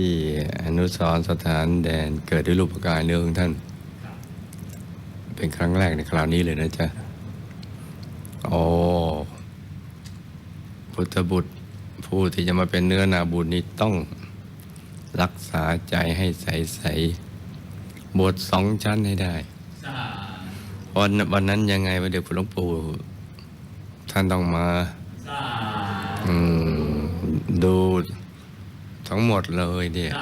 ที่อนุสรณ์สถานแดนเกิดด้วยรูปกายเนื้อของท่าน เป็นครั้งแรกในคราวนี้เลยนะจ๊ะโอ้พุทธบุตรผู้ที่จะมาเป็นเนื้อนาบุญนี้ต้องรักษาใจให้ใสๆบทสองชั้นให้ได้วันวันนั้นยังไงวันเด็กหลวงปู่ท่านต้องมา อืม ดู ทั้งหมดเลยเนี่ย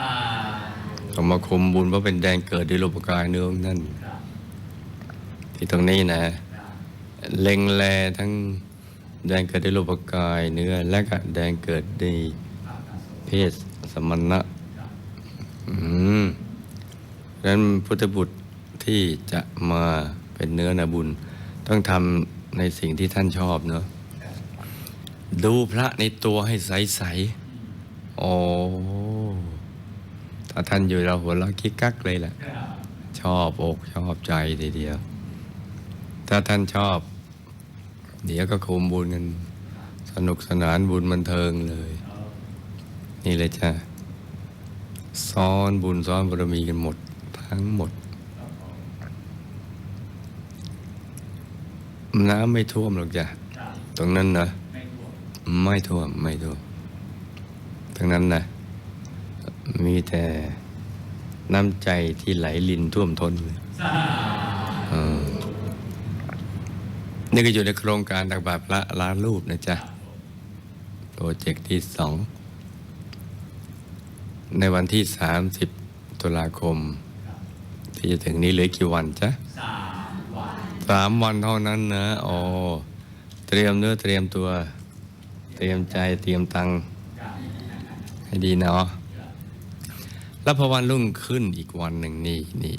ต้องมาคุมบุญเพราะเป็นแดนเกิดด้วยรูปกายเนื้อของนั่น ที่ตรงนี้นะ เล็งแลทั้งแดนเกิดด้วยรูปกายเนื้อ และก็แดนเกิดด้วยเพศสมณะอืมดังนั้นพุทธบุตรที่จะมาเป็นเนื้อนาบุญ ต้องทำในสิ่งที่ท่านชอบเนาะดูพระในตัวให้ใสๆ โอ้ถ้าท่านอยู่เราหัวเราะคิกกักเลยแหละ ชอบอกชอบใจทีเดียว ถ้าท่านชอบ เดี๋ยวก็คุมบุญกัน สนุกสนานบุญบันเทิงเลย นี่เลยจ้ะซ้อนบุญซ้อนบารมีกันหมด ทั้งหมด น้ำไม่ท่วมหรอกจ้ะ ตรงนั้นนะ ไม่ท่วม ไม่ท่วม ตรงนั้นนะมีแต่น้ำใจที่ไหลลินท่วมท้นเลยเออนี่ก็อยู่ในโครงการตักบาตรพระล้านรูปนะจ๊ะ โปรเจกต์ที่สอง ในวันที่ 30 ตุลาคม ที่จะถึงนี้เหลือกี่วันจ๊ะสามวันเท่านั้นนะโอ้เตรียมเนื้อเตรียมตัว เตรียมใจเตรียมตังค์ ให้ดีเนาะแล้วพอวันรุ่งขึ้นอีกวันหนึ่งนี่นี่